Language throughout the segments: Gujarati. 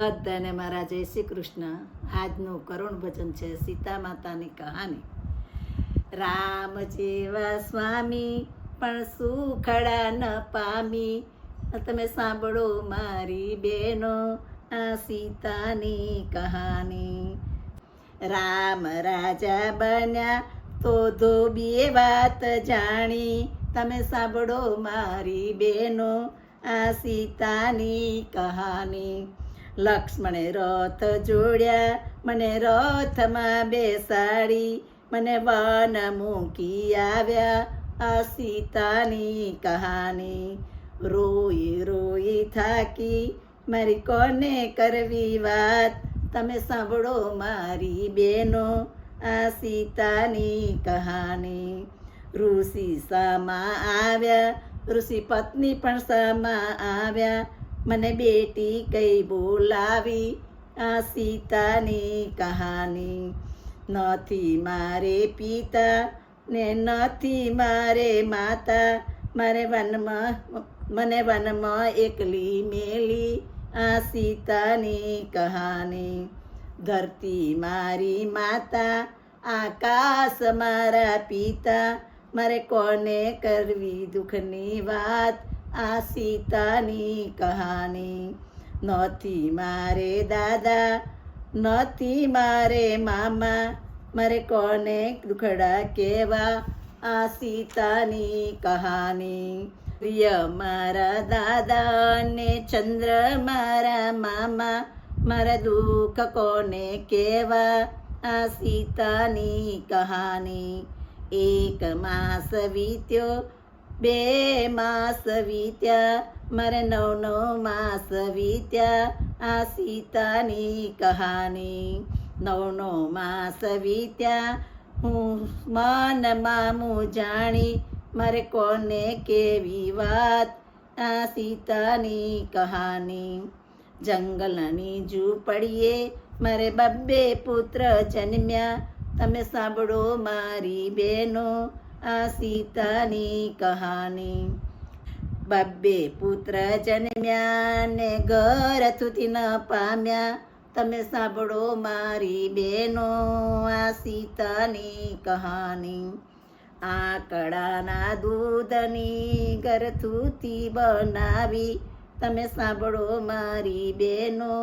બધાને મારા જય શ્રી કૃષ્ણ. આજનું કરુણ ભજન છે સીતા માતાની કહાની. રામ જેવા સ્વામી, પણ સુખડા ન પામી. તમે સાંભળો મારી બેનો આ સીતાની કહાની. રામ રાજા બન્યા તો ધોબીએ વાત જાણી. તમે સાંભળો મારી બેનો આ સીતાની કહાની. લક્ષ્મણે રથ જોડ્યા, મને રથમાં બેસાડી, મને વન મૂકી આવ્યા. આ સીતાની કહાની રોઈ રોઈ થાકી. મારી કોને કરવી વાત? તમે સાંભળો મારી બેનો આ સીતાની કહાની ઋષિ સામા આવ્યા. ઋષિ પત્ની પણ સામા આવ્યા. મને બેટી કઈ બોલાવી? આ સીતાની કહાની. નથી મારે પિતા ને નથી મારે માતા. મારે વનમાં, મને વનમાં એકલી મેલી. આ સીતાની કહાની. ધરતી મારી માતા, આકાશ મારા પિતા. મારે કોને કરવી દુઃખની વાત? આ સીતાની કહાની નથી મારે દાદા નથી મારે મામા મારે કોને દુખડા કેવા આ સીતાની કહાની પ્રિય મારા દાદા ને ચંદ્ર મારા મામા મારા દુઃખ કોને કેવા આ સીતાની કહાની એક માસ વીત્યો બે માસ વીત્યા, મારે નવ નવ માસ વીત્યા, આ સીતાની કહાની. નવ નવ માસ વીત્યા, હું મનમાં હું જાણી, મારે કોને કેવી વાત, આ સીતાની કહાની. જંગલની ઝૂંપડીએ મારે બબ્બે પુત્ર જન્મ્યા, તમે સાંભળો મારી બેનો આ સીતાની કહાની બબ્બે પુત્ર જન્મ્યા ને સુધી ન પામ્યા તમે સાંભળો મારી બેનો આ સીતાની કહાની આકડાના દૂધની ગરથુથી બનાવી તમે સાંભળો મારી બેનો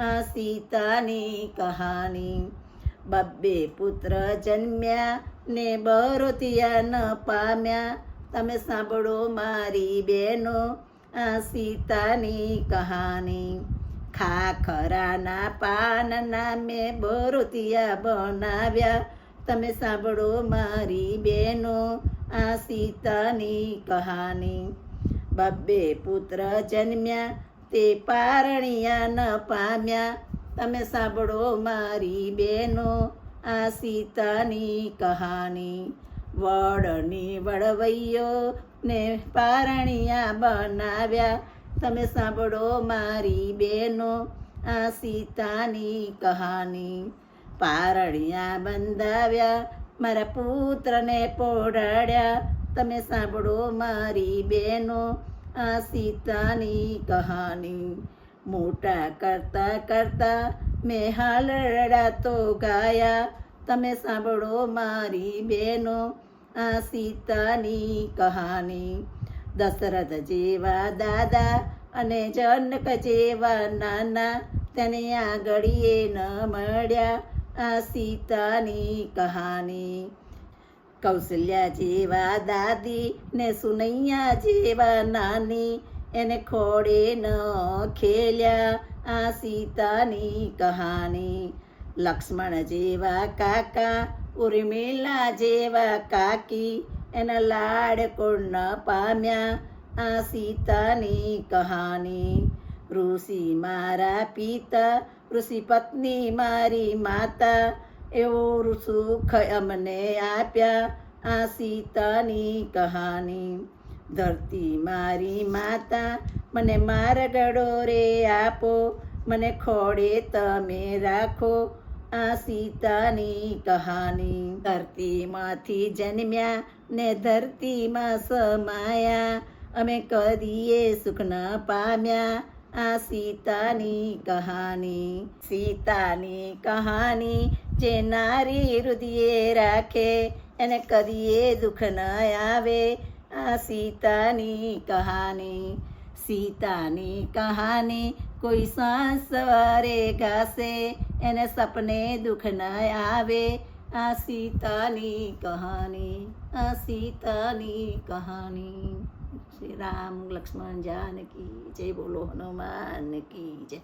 આ સીતાની કહાની બબ્બે પુત્ર જન્મ્યા ને બરોતિયા ન પામ્યા. તમે સાંભળો મારી બેનો આ સીતાની કહાની. ખાખરાના પાનના મેં બરોતિયા બનાવ્યા. તમે સાંભળો મારી બેનો આ સીતાની કહાની. બબ્બે પુત્ર જન્મ્યા તે પારણિયા ન પામ્યા. તમે સાંભળો મારી બેનો આ સીતાની કહાની. વડની વડવૈયો ને પારણિયા બનાવ્યા. તમે સાંભળો મારી બેનો આ સીતાની કહાની. પારણિયા બંધાવ્યા, મારા પુત્રને પોઢાડ્યા. તમે સાંભળો મારી બેનો આ સીતાની કહાની. મોટા કરતા કરતા મેં હાલરડા તો ગાયા. તમે સાંભળો મારી બેનો આ સીતાની કહાની. દશરથ જેવા દાદા અને જનક જેવા નાના તેને આ ઘડીએ ન મળ્યા. આ સીતાની કહાની. કૌશલ્યા જેવા દાદી ને સુનૈયા જેવા નાની એને ખોડે ન ખેલ્યા આ સીતાની કહાની. લક્ષ્મણ જેવા કાકા, ઉર્મિલા જેવા કાકી, એના લાડ કોણ ન પામ્યા આ સીતાની કહાની. ઋષિ મારા પિતા, ઋષિ પત્ની મારી માતા, એવું સુખ અમને આપ્યા આ સીતાની કહાની. ધરતી મારી માતા, મને મારગડો રે આપો, મને ખોડે તમે રાખો, આ સીતાની કહાની. ધરતીમાંથી જન્મ્યા ને ધરતીમાં સમાયા, અમે કરીએ સુખ ન પામ્યા, આ સીતાની કહાની. સીતાની કહાની જે નારી હૃદયે રાખે, એને કદીએ દુઃખ ન આવે આ સીતાની કહાની સીતાની કહાની કોઈ સાંજ સવારે ગાશે એને સપને દુઃખ ન આવે આ સીતાની કહાની આ સીતાની કહાની શ્રી રામ લક્ષ્મણ જાનકી જય બોલો હનુમાન કી જય